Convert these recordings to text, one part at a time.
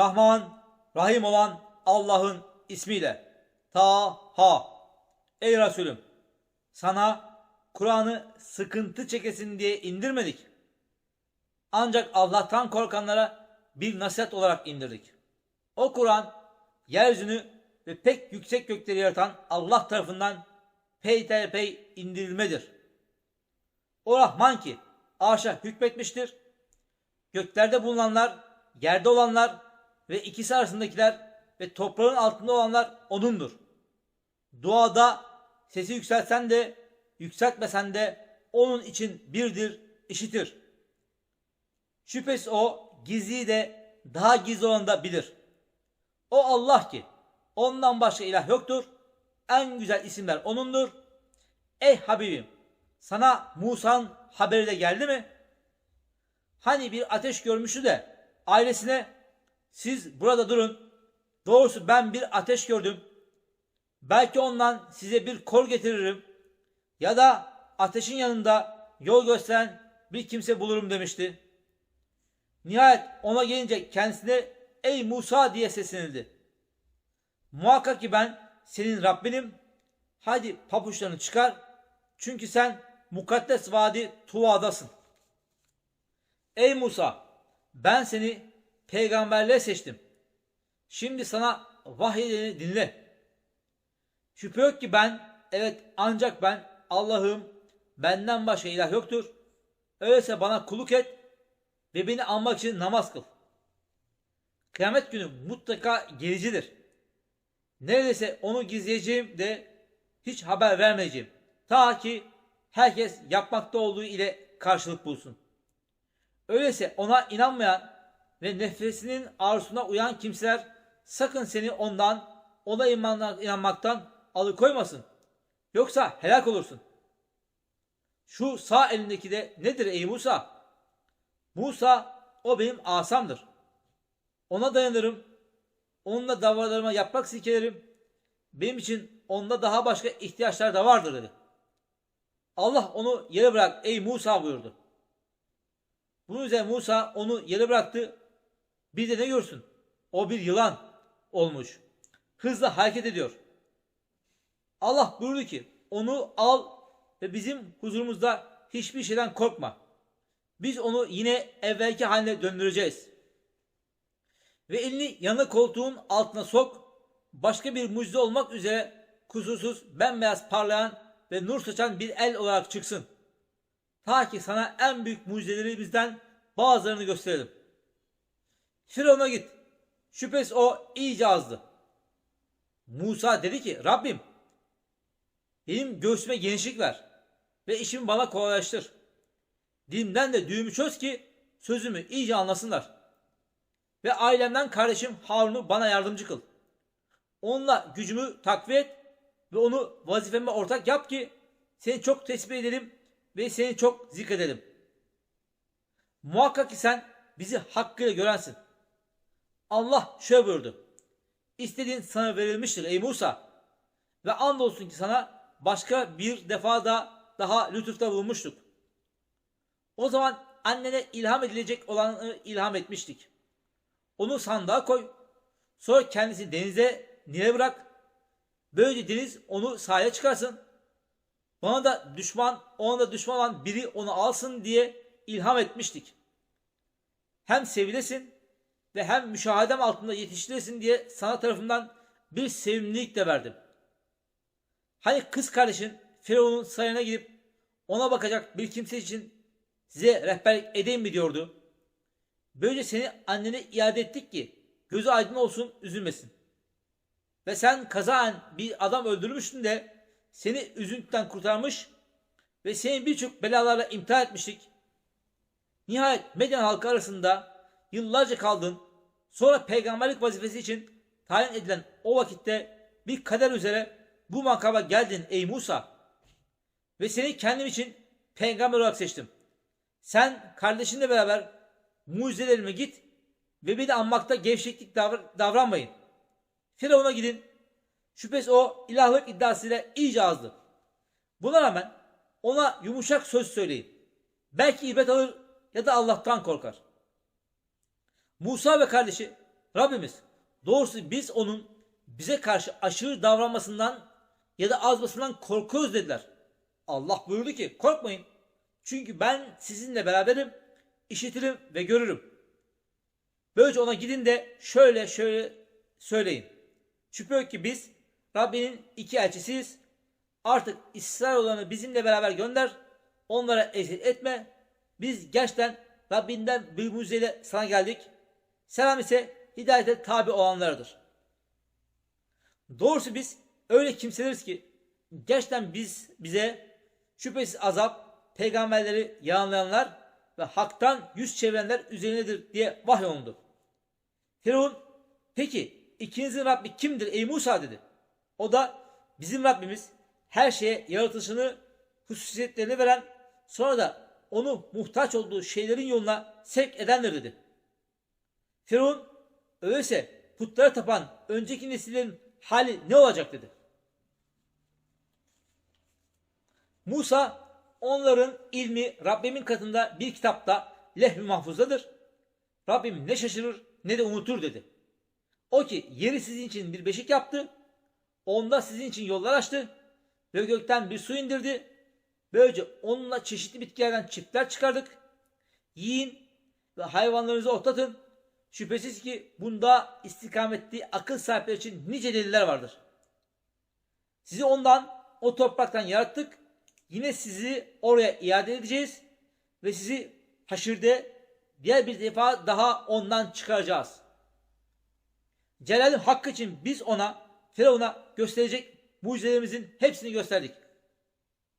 Rahman, Rahim olan Allah'ın ismiyle. Ta-ha. Ey Resulüm, sana Kur'an'ı sıkıntı çekesin diye indirmedik. Ancak Allah'tan korkanlara bir nasihat olarak indirdik. O Kur'an, yeryüzünü ve pek yüksek gökleri yaratan Allah tarafından peyderpey indirilmedir. O Rahman ki arşa hükmetmiştir. Göklerde bulunanlar, yerde olanlar ve ikisi arasındakiler ve toprağın altında olanlar O'nundur. Duada sesi yükselsen de yükseltmesen de O'nun için birdir, işitir. Şüphesiz O gizliyi de daha gizli olanı da bilir. O Allah ki ondan başka ilah yoktur. En güzel isimler O'nundur. Ey Habibim sana Musa'nın haberi de geldi mi? Hani bir ateş görmüştü de ailesine siz burada durun. Doğrusu ben bir ateş gördüm. Belki ondan size bir kor getiririm. Ya da ateşin yanında yol gösteren bir kimse bulurum demişti. Nihayet ona gelince kendisine ey Musa diye seslenildi. Muhakkak ki ben senin Rabbinim. Hadi papuçlarını çıkar. Çünkü sen mukaddes vadi Tuva'dasın. Ey Musa ben seni peygamberliğe seçtim. Şimdi sana vahyedeni dinle. Şüphe yok ki ben evet ancak ben Allah'ım benden başka ilah yoktur. Öyleyse bana kuluk et ve beni anmak için namaz kıl. Kıyamet günü mutlaka gelicidir. Neredeyse onu gizleyeceğim de hiç haber vermeyeceğim. Ta ki herkes yapmakta olduğu ile karşılık bulsun. Öyleyse ona inanmayan ve nefesinin arzusuna uyan kimseler sakın seni ondan, ona inanmaktan alıkoymasın. Yoksa helak olursun. Şu sağ elindeki de nedir ey Musa? Musa o benim asamdır. Ona dayanırım. Onunla davarlarıma yaprak silkelerim. Benim için onda daha başka ihtiyaçlar da vardır dedi. Allah onu yere bırak ey Musa buyurdu. Bunun üzerine Musa onu yere bıraktı. Bir de ne görsün? O bir yılan olmuş. Hızla hareket ediyor. Allah buyurdu ki onu al ve bizim huzurumuzda hiçbir şeyden korkma. Biz onu yine evvelki haline döndüreceğiz. Ve elini yanı koltuğun altına sok. Başka bir mucize olmak üzere kusursuz, bembeyaz parlayan ve nur saçan bir el olarak çıksın. Ta ki sana en büyük mucizelerimizden bazılarını gösterelim. Firavun'a git. Şüphesiz o iyice azdı. Musa dedi ki Rabbim benim göğsüme genişlik ver ve işimi bana kolaylaştır. Dilimden de düğümü çöz ki sözümü iyice anlasınlar. Ve ailemden kardeşim Harun'u bana yardımcı kıl. Onunla gücümü takviye et ve onu vazifeme ortak yap ki seni çok tesbih edelim ve seni çok zikredelim. Muhakkak ki sen bizi hakkıyla görensin. Allah şöyle buyurdu. İstediğin sana verilmiştir ey Musa. Ve andolsun ki sana başka bir defa da daha lütufta bulmuştuk. O zaman annene ilham edilecek olanı ilham etmiştik. Onu sandığa koy. Sonra kendisi denize, nile bırak. Böylece deniz onu sahaya çıkarsın. Bana da düşman, ona da düşman olan biri onu alsın diye ilham etmiştik. Hem sevilesin ve hem müşahedem altında yetiştiresin diye sana tarafından bir sevimlilik de verdim. Hani kız kardeşin Firavun'un sarayına gidip ona bakacak bir kimse için size rehberlik edeyim mi diyordu. Böylece seni annene iade ettik ki gözü aydın olsun üzülmesin. Ve sen kazaen bir adam öldürmüştün de seni üzüntüden kurtarmış ve seni birçok belalarla imtihan etmiştik. Nihayet Medyen halkı arasında yıllarca kaldın. Sonra peygamberlik vazifesi için tayin edilen o vakitte bir kader üzere bu makama geldin ey Musa. Ve seni kendim için peygamber olarak seçtim. Sen kardeşinle beraber mucizelerime git ve bir anmakta gevşeklik davr- davranmayın. Firavun'a gidin. Şüphesiz o ilahlık iddiasıyla iyice azdı. Buna rağmen ona yumuşak söz söyleyin. Belki ibret alır ya da Allah'tan korkar. Musa ve kardeşi Rabbimiz. Doğrusu biz onun bize karşı aşırı davranmasından ya da azmasından korkuyoruz dediler. Allah buyurdu ki korkmayın. Çünkü ben sizinle beraberim, işitirim ve görürüm. Böylece ona gidin de şöyle şöyle söyleyin. Şüphe ki biz Rabbinin iki elçisiyiz. Artık İsrailoğullarını bizimle beraber gönder. Onlara eziyet etme. Biz gerçekten Rabbinden bir mucizeyle sana geldik. Selam ise hidayete tabi olanlardır. Doğrusu biz öyle kimseleriz ki gerçekten biz bize şüphesiz azap peygamberleri yalanlayanlar ve haktan yüz çevirenler üzerinedir diye vahyolundu. Firavun peki ikinizin Rabbi kimdir ey Musa dedi. O da bizim Rabbimiz her şeye yaratılışını hususiyetlerini veren sonra da onu muhtaç olduğu şeylerin yoluna sevk edendir dedi. Firavun öyleyse putlara tapan önceki nesillerin hali ne olacak dedi. Musa onların ilmi Rabbimin katında bir kitapta lehv-i mahfuzdadır. Rabbim ne şaşırır ne de unutur dedi. O ki yeri sizin için bir beşik yaptı. Onda sizin için yollar açtı. Ve gökten bir su indirdi. Böylece onunla çeşitli bitkilerden çiftler çıkardık. Yiyin ve hayvanlarınızı otlatın. Şüphesiz ki bunda istikametli akıl sahipleri için nice deliller vardır. Sizi ondan, o topraktan yarattık. Yine sizi oraya iade edeceğiz. Ve sizi haşirde diğer bir defa daha ondan çıkaracağız. Celal'in hakkı için biz ona, Firavun'a gösterecek mucizelerimizin hepsini gösterdik.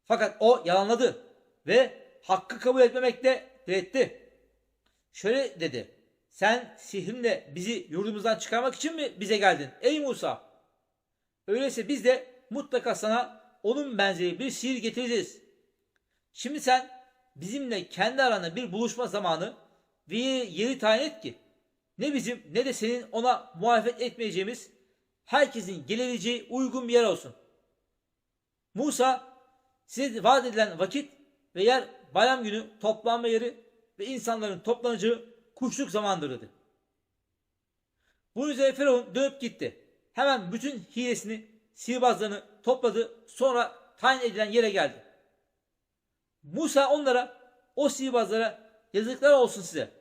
Fakat o yalanladı ve hakkı kabul etmemekte diretti. Şöyle dedi. Sen sihrinle bizi yurdumuzdan çıkarmak için mi bize geldin ey Musa? Öyleyse biz de mutlaka sana onun benzeri bir sihir getireceğiz. Şimdi sen bizimle kendi aranda bir buluşma zamanı ve yeri tayin et ki ne bizim ne de senin ona muhalefet etmeyeceğimiz herkesin gelebileceği uygun bir yer olsun. Musa size vaat edilen vakit ve yer bayram günü toplanma yeri ve insanların toplanacağı kuşluk zamandır dedi. Bunun üzerine Firavun dönüp gitti. Hemen bütün hilesini, sihirbazlarını topladı. Sonra tayin edilen yere geldi. Musa onlara, o sihirbazlara yazıklar olsun size.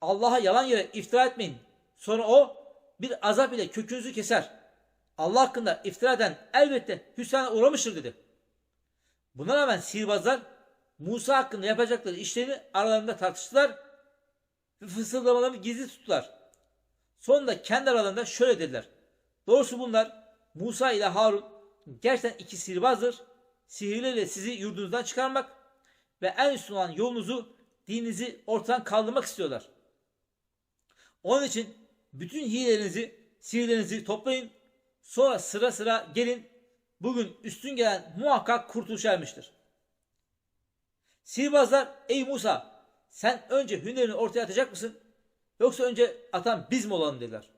Allah'a yalan yere iftira etmeyin. Sonra o bir azap ile kökünüzü keser. Allah hakkında iftira eden elbette hüsrana uğramıştır dedi. Buna rağmen sihirbazlar Musa hakkında yapacakları işlerini aralarında tartıştılar fısıldamalarını gizli tuttular. Sonunda kendi aralarında şöyle dediler. Doğrusu bunlar Musa ile Harun gerçekten iki sihirbazdır. Sihirleriyle sizi yurdunuzdan çıkarmak ve en üstün olan yolunuzu, dininizi ortadan kaldırmak istiyorlar. Onun için bütün hilelerinizi, sihirlerinizi toplayın. Sonra sıra sıra gelin. Bugün üstün gelen muhakkak kurtuluş ermiştir. Sihirbazlar ey Musa sen önce hünerini ortaya atacak mısın? Yoksa önce atan biz mi olalım dediler.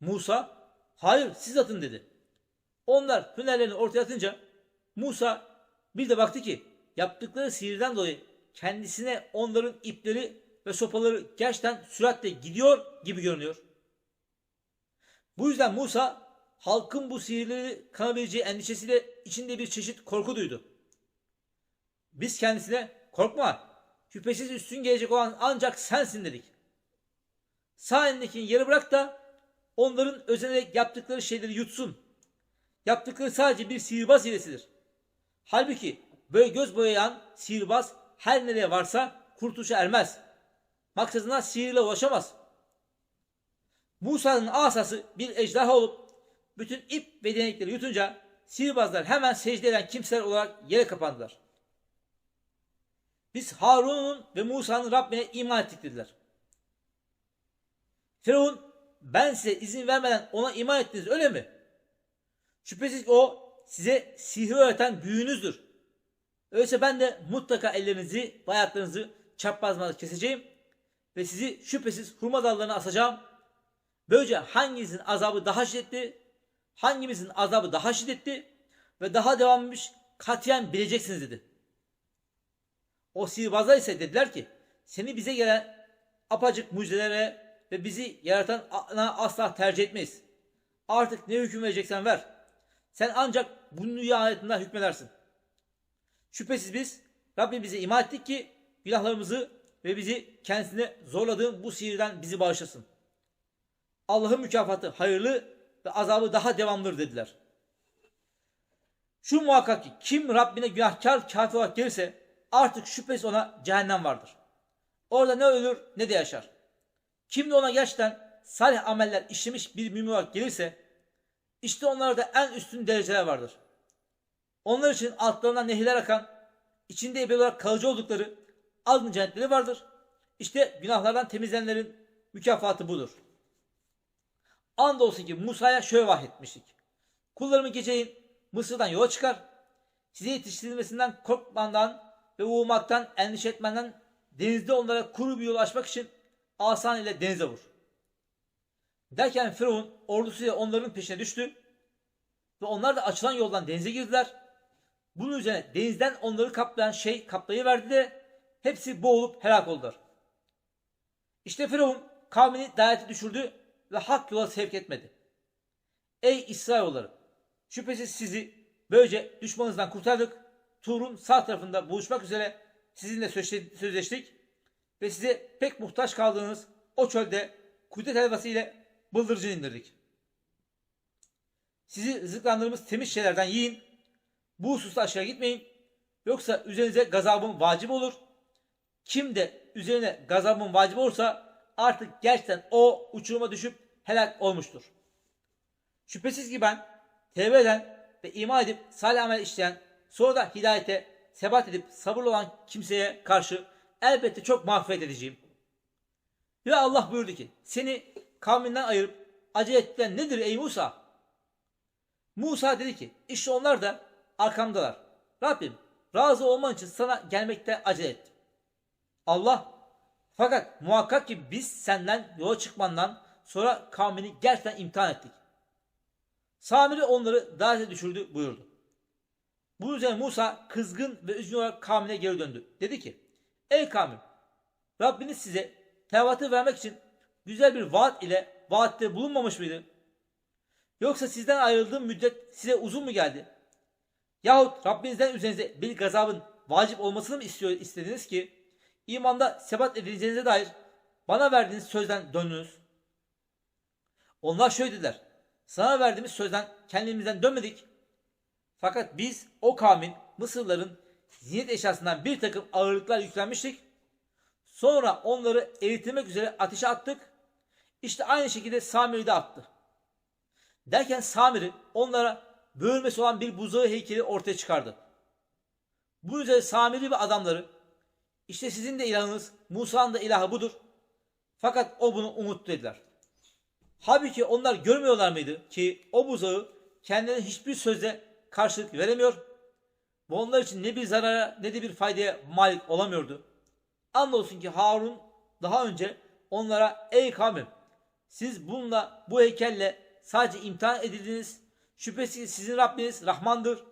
Musa hayır siz atın dedi. Onlar hünerlerini ortaya atınca Musa bir de baktı ki yaptıkları sihirden dolayı kendisine onların ipleri ve sopaları gerçekten süratle gidiyor gibi görünüyor. Bu yüzden Musa halkın bu sihirleri kanabileceği endişesiyle içinde bir çeşit korku duydu. Biz kendisine korkma şüphesiz üstün gelecek olan ancak sensin dedik. Sağ elindekini yere bırak da onların özenerek yaptıkları şeyleri yutsun. Yaptıkları sadece bir sihirbaz hilesidir. Halbuki böyle göz boyayan sihirbaz her nereye varsa kurtuluşa ermez. Maksadına sihirle ulaşamaz. Musa'nın asası bir ejderha olup bütün ip ve denekleri yutunca sihirbazlar hemen secde eden kimseler olarak yere kapandılar. Biz Harun'un ve Musa'nın Rabbine iman ettik dediler. Firavun ben size izin vermeden ona iman ettiniz öyle mi? Şüphesiz o size sihir öğreten büyüğünüzdür. Öyleyse ben de mutlaka ellerinizi, bayatlarınızı çaprazmalı keseceğim ve sizi şüphesiz hurma dallarına asacağım. Böylece hanginizin azabı daha şiddetli, hangimizin azabı daha şiddetli ve daha devammış katiyen bileceksiniz dedi. O sihirbazlar ise dediler ki seni bize gelen apacık mucizelere ve bizi yaratana asla tercih etmeyiz. Artık ne hüküm vereceksen ver. Sen ancak bu dünya hayatında hükmedersin. Şüphesiz biz Rabbimize iman ettik ki günahlarımızı ve bizi kendisine zorladığın bu sihirden bizi bağışlasın. Allah'ın mükafatı hayırlı ve azabı daha devamlıdır dediler. Şu muhakkak ki kim Rabbine günahkar kafir olarak gelirse artık şüphesiz ona cehennem vardır. Orada ne ölür ne de yaşar. Kim de ona gerçekten salih ameller işlemiş bir mümin olarak gelirse işte onlarda en üstün dereceler vardır. Onlar için altlarından nehirler akan, içinde ebedi olarak kalıcı oldukları adın cennetleri vardır. İşte günahlardan temizlenenlerin mükafatı budur. Andolsun ki Musa'ya şöyle vahyetmiştik. Kullarımı geceyin Mısır'dan yola çıkar. Size yetiştirilmesinden korkmandan ve uğmaktan, endişe etmenden denizde onlara kuru bir yol açmak için asan ile denize vur. Derken Firavun ordusuyla onların peşine düştü ve onlar da açılan yoldan denize girdiler. Bunun üzerine denizden onları kaplayan şey kaplayıverdi de hepsi boğulup helak oldular. İşte Firavun kavmini dayanete düşürdü ve hak yola sevk etmedi. Ey İsrailoğulları! Şüphesiz sizi böylece düşmanınızdan kurtardık. Tur'un sağ tarafında buluşmak üzere sizinle sözleştik- ve size pek muhtaç kaldığınız o çölde kudret helvası ile bıldırcın indirdik. Sizi rızıklandırdığımız temiz şeylerden yiyin. Bu hususta aşağı gitmeyin. Yoksa üzerinize gazabım vacip olur. Kim de üzerine gazabım vacip olursa artık gerçekten o uçuruma düşüp helak olmuştur. Şüphesiz ki ben tevbe eden ve iman edip salih amel işleyen sonra da hidayete sebat edip sabırlı olan kimseye karşı elbette çok mağfiret edeceğim. Ve Allah buyurdu ki seni kavminden ayırıp acele ettiren nedir ey Musa? Musa dedi ki işte onlar da arkamdalar. Rabbim razı olman için sana gelmekte acele ettim. Allah fakat muhakkak ki biz senden yola çıkmandan sonra kavmini gerçekten imtihan ettik. Samiri onları davet düşürdü buyurdu. Bu üzerine Musa kızgın ve üzgün olarak kavmine geri döndü. Dedi ki ey kavmim Rabbiniz size Tevrat'ı vermek için güzel bir vaat ile vaatte bulunmamış mıydı? Yoksa sizden ayrıldığım müddet size uzun mu geldi? Yahut Rabbinizden üzerinize bir gazabın vacip olmasını mı istiyor istediniz ki imanda sebat edileceğinize dair bana verdiğiniz sözden döndünüz? Onlar şöyle dediler. Sana verdiğimiz sözden kendimizden dönmedik. Fakat biz o kavmin Mısırların zinet eşyasından bir takım ağırlıklar yüklenmiştik. Sonra onları eğitilmek üzere ateşe attık. İşte aynı şekilde Samiri de attı. Derken Samiri onlara bölmesi olan bir buzağı heykeli ortaya çıkardı. Bu üzere Samiri ve adamları işte sizin de ilahınız Musa'nın da ilahı budur. Fakat o bunu unuttu dediler. Halbuki onlar görmüyorlar mıydı ki o buzağı kendilerine hiçbir sözle karşılık veremiyor ve onlar için ne bir zarara ne de bir faydaya malik olamıyordu. Andolsun ki Harun daha önce onlara ey kavmim siz bununla bu heykelle sadece imtihan edildiniz. Şüphesiz sizin Rabbiniz Rahmandır.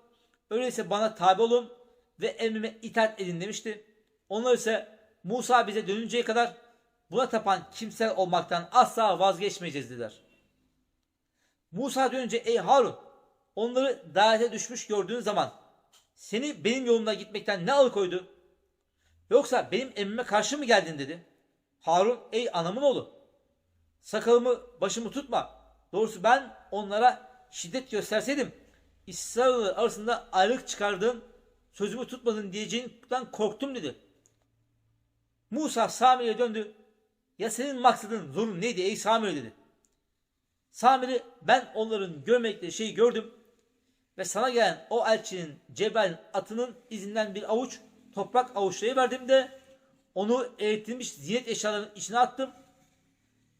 Öyleyse bana tabi olun ve emrime itaat edin demişti. Onlar ise Musa bize dönünceye kadar buna tapan kimseler olmaktan asla vazgeçmeyeceğiz dediler. Musa dönünce ey Harun onları davete düşmüş gördüğün zaman seni benim yolumda gitmekten ne alıkoydu? Yoksa benim emrime karşı mı geldin dedi. Harun ey anamın oğlu sakalımı başımı tutma. Doğrusu ben onlara şiddet gösterseydim İsrail'ler arasında ayrılık çıkardığın sözümü tutmadın diyeceğinden korktum dedi. Musa Samiri'ye döndü. Ya senin maksadın zorun neydi ey Samiri dedi. Samiri ben onların görmekte şeyi gördüm ve sana gelen o elçinin Cebel'in atının izinden bir avuç toprak avuçlayıverdim de onu eğitilmiş zinet eşyalarının içine attım.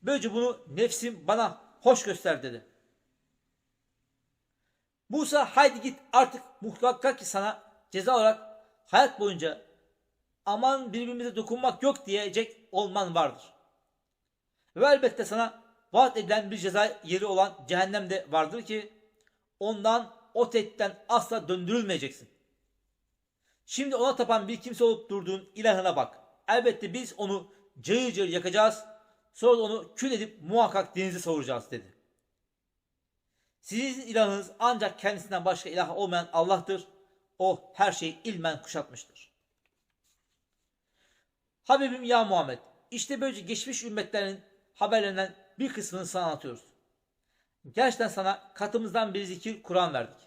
Böylece bunu nefsim bana hoş göster dedi. Musa haydi git artık muhakkak ki sana ceza olarak hayat boyunca aman birbirimize dokunmak yok diyecek olman vardır. Ve elbette sana vaat edilen bir ceza yeri olan cehennem de vardır ki ondan o tehditten asla döndürülmeyeceksin. Şimdi ona tapan bir kimse olup durduğun ilahına bak. Elbette biz onu cayır cayır yakacağız. Sonra onu kül edip muhakkak denize savuracağız dedi. Sizin ilahınız ancak kendisinden başka ilah olmayan Allah'tır. O her şeyi ilmen kuşatmıştır. Habibim ya Muhammed, işte böylece geçmiş ümmetlerin haberlerinden bir kısmını sana anlatıyoruz. Gerçekten sana katımızdan bir zikir Kur'an verdik.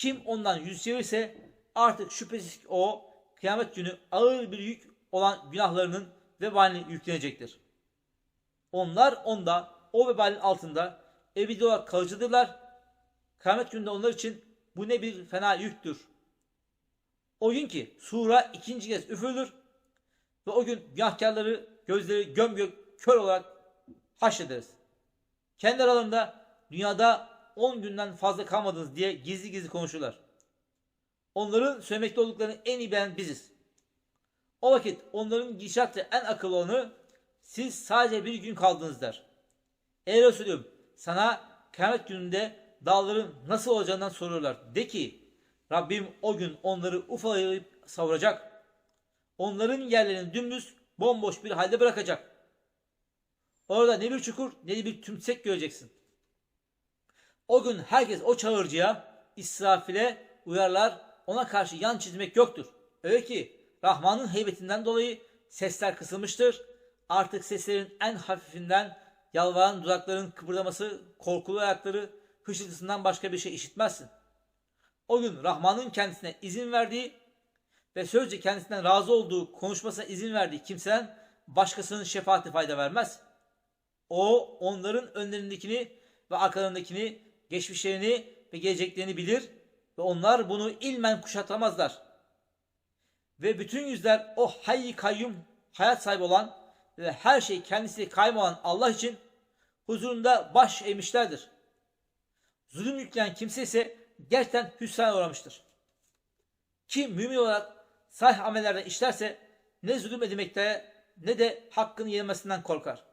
Kim ondan yüz çevirirse artık şüphesiz ki o kıyamet günü ağır bir yük olan günahlarının vebalini yüklenecektir. Onlar onda o vebalin altında ebedi olarak kalıcıdırlar. Kıyamet gününde onlar için bu ne bir fena yüktür. O gün ki sura ikinci kez üfürülür ve o gün günahkarları gözleri göm gök kör olarak haşrederiz. Kendi aralarında dünyada 10 günden fazla kalmadınız diye gizli gizli konuşurlar. Onların söylemekte olduklarını en iyi bilen biziz. O vakit onların gidişatı en akıllı olanı siz sadece bir gün kaldınız der. Ey Resulüm sana kıyamet gününde dağların nasıl olacağından soruyorlar. De ki Rabbim o gün onları ufalayıp savuracak. Onların yerlerini dümdüz bomboş bir halde bırakacak. Orada ne bir çukur ne de bir tümsek göreceksin. O gün herkes o çağırıcıya, İsrafil'e uyarlar, ona karşı yan çizmek yoktur. Öyle ki Rahman'ın heybetinden dolayı sesler kısılmıştır. Artık seslerin en hafifinden yalvaran dudakların kıpırdaması, korkulu ayakları, hışırtısından başka bir şey işitmezsin. O gün Rahman'ın kendisine izin verdiği ve sözce kendisinden razı olduğu konuşmasına izin verdiği kimseden başkasının şefaati fayda vermez. O onların önlerindekini ve arkalarındakini, geçmişlerini ve geleceklerini bilir ve onlar bunu ilmen kuşatamazlar. Ve bütün yüzler o hayy kayyum hayat sahibi olan ve her şey kendisi kaym olan Allah için huzurunda baş eğmişlerdir. Zulüm yükleyen kimse ise gerçekten hüsrana uğramıştır. Kim mümin olarak salih amellerden işlerse ne zulüm edilmekte ne de hakkını yenmesinden korkar.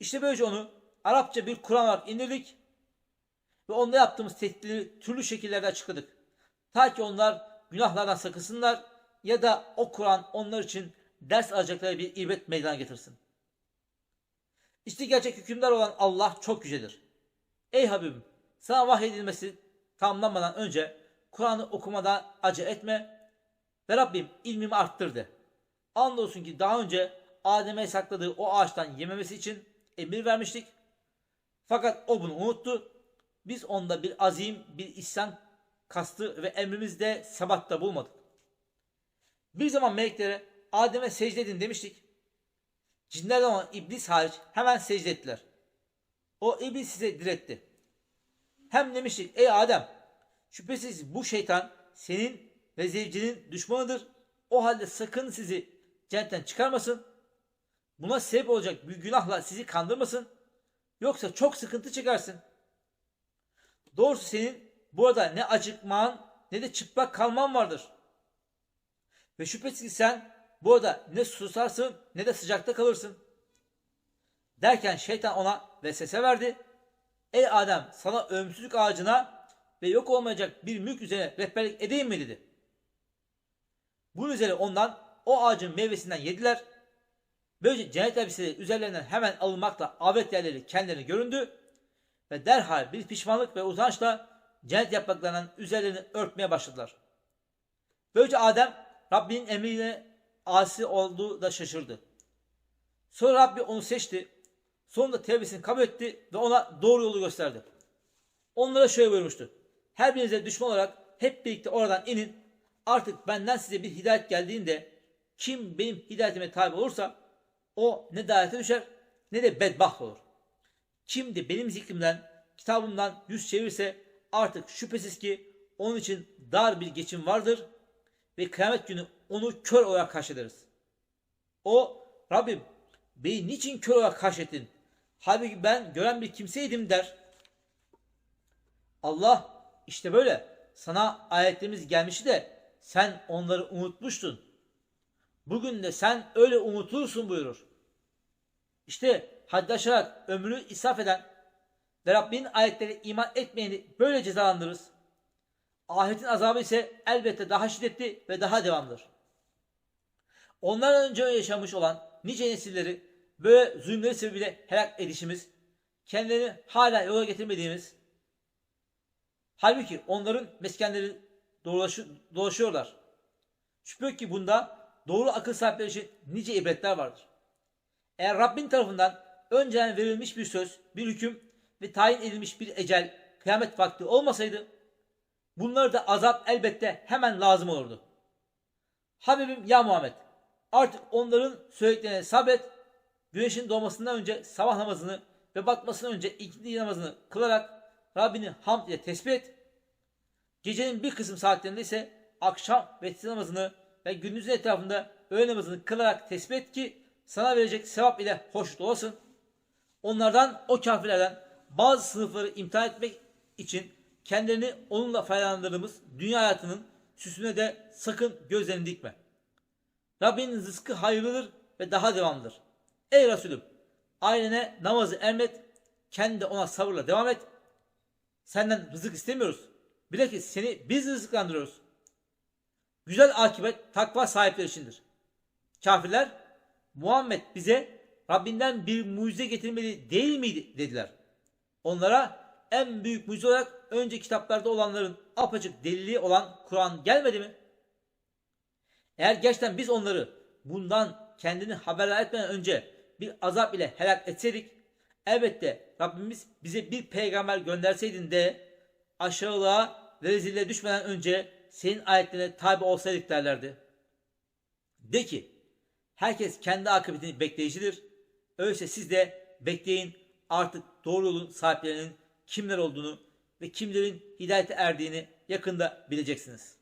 İşte böylece onu Arapça bir Kur'an olarak indirdik ve onda yaptığımız tehditleri türlü şekillerde açıkladık. Ta ki onlar günahlardan sakınsınlar ya da o Kur'an onlar için ders alacakları bir ibret meydana getirsin. İşte gerçek hükümdar olan Allah çok yücedir. Ey Habibim sana vahyedilmesi tamamlanmadan önce Kur'an'ı okumadan acele etme ve Rabbim ilmimi arttırdı. Andolsun ki daha önce Adem'e sakladığı o ağaçtan yememesi için emir vermiştik. Fakat o bunu unuttu. Biz onda bir azim, bir isyan kastı ve emrimizde sebatta bulmadık. Bir zaman meleklere Adem'e secde edin demiştik. Cinlerden olan iblis hariç hemen secde ettiler. O iblis size diretti. Hem demiştik ey Adem şüphesiz bu şeytan senin ve zevcinin düşmanıdır. O halde sakın sizi cennetten çıkarmasın. Buna sebep olacak bir günahla sizi kandırmasın. Yoksa çok sıkıntı çekersin. Doğrusu senin burada ne acıkman ne de çıplak kalman vardır. Ve şüphesiz ki sen burada ne susarsın ne de sıcakta kalırsın. Derken şeytan ona vesvese verdi. Ey Adem sana ölümsüzlük ağacına ve yok olmayacak bir mülk üzerine rehberlik edeyim mi dedi. Bunun üzerine ondan o ağacın meyvesinden yediler. Böylece cennet elbiseleri üzerlerinden hemen alınmakla avret yerleri kendilerine göründü. Ve derhal bir pişmanlık ve utançla cennet yapraklarından üzerlerini örtmeye başladılar. Böylece Adem Rabbinin emrine asi olduğu da şaşırdı. Sonra Rabbi onu seçti. Sonunda tevbesini kabul etti ve ona doğru yolu gösterdi. Onlara şöyle buyurmuştu. Her birinize düşman olarak hep birlikte oradan inin. Artık benden size bir hidayet geldiğinde kim benim hidayetime tabi olursa o ne dairete düşer ne de bedbaht olur. Kim de benim zikrimden, kitabımdan yüz çevirse artık şüphesiz ki onun için dar bir geçim vardır ve kıyamet günü onu kör olarak karşılarız. O Rabbim beni niçin kör olarak karşıettin? Halbuki ben gören bir kimseydim der. Allah işte böyle sana ayetlerimiz gelmişti de sen onları unutmuştun. Bugün de sen öyle unutulursun buyurur. İşte haddi aşarak ömrünü israf eden ve Rabbinin ayetleri iman etmeyeni böyle cezalandırırız. Ahiretin azabı ise elbette daha şiddetli ve daha devamlıdır. Onlardan önce yaşamış olan nice nesilleri böyle zulümleri sebebiyle helak edişimiz, kendilerini hala yola getirmediğimiz, halbuki onların meskenleri dolaşıyor, dolaşıyorlar. Şüphe ki bunda doğru akıl sahipleri için nice ibretler vardır. Eğer Rabbin tarafından önceden verilmiş bir söz, bir hüküm ve tayin edilmiş bir ecel, kıyamet vakti olmasaydı, bunları da azap elbette hemen lazım olurdu. Habibim ya Muhammed, artık onların söylediklerine sabret, güneşin doğmasından önce sabah namazını ve batmasından önce ikindi namazını kılarak Rabbini hamd ile tesbih et. Gecenin bir kısım saatlerinde ise akşam ve namazını ve gündüzün etrafında öğle namazını kılarak tesbih et ki sana verecek sevap ile hoş olasın. Onlardan o kafirlerden bazı sınıfları imtihan etmek için kendilerini onunla faydalandırdığımız dünya hayatının süsüne de sakın gözlerini dikme. Rabbinin rızkı hayırlıdır ve daha devamlıdır. Ey Resulüm ailene namazı emret, kendi ona sabırla devam et. Senden rızık istemiyoruz. Bilakis seni biz rızıklandırıyoruz. Güzel akibet takva sahipleri içindir. Kafirler Muhammed bize Rabbinden bir mucize getirmeli değil miydi dediler. Onlara en büyük mucize olarak önce kitaplarda olanların apaçık delili olan Kur'an gelmedi mi? Eğer gerçekten biz onları bundan kendini haberdar etmeden önce bir azap ile helak etseydik elbette Rabbimiz bize bir peygamber gönderseydin de aşağılığa ve rezilliğe düşmeden önce senin ayetlerine tabi olsaydık derlerdi. De ki herkes kendi akıbetini bekleyicidir. Öyleyse siz de bekleyin artık doğru yolun sahiplerinin kimler olduğunu ve kimlerin hidayete erdiğini yakında bileceksiniz.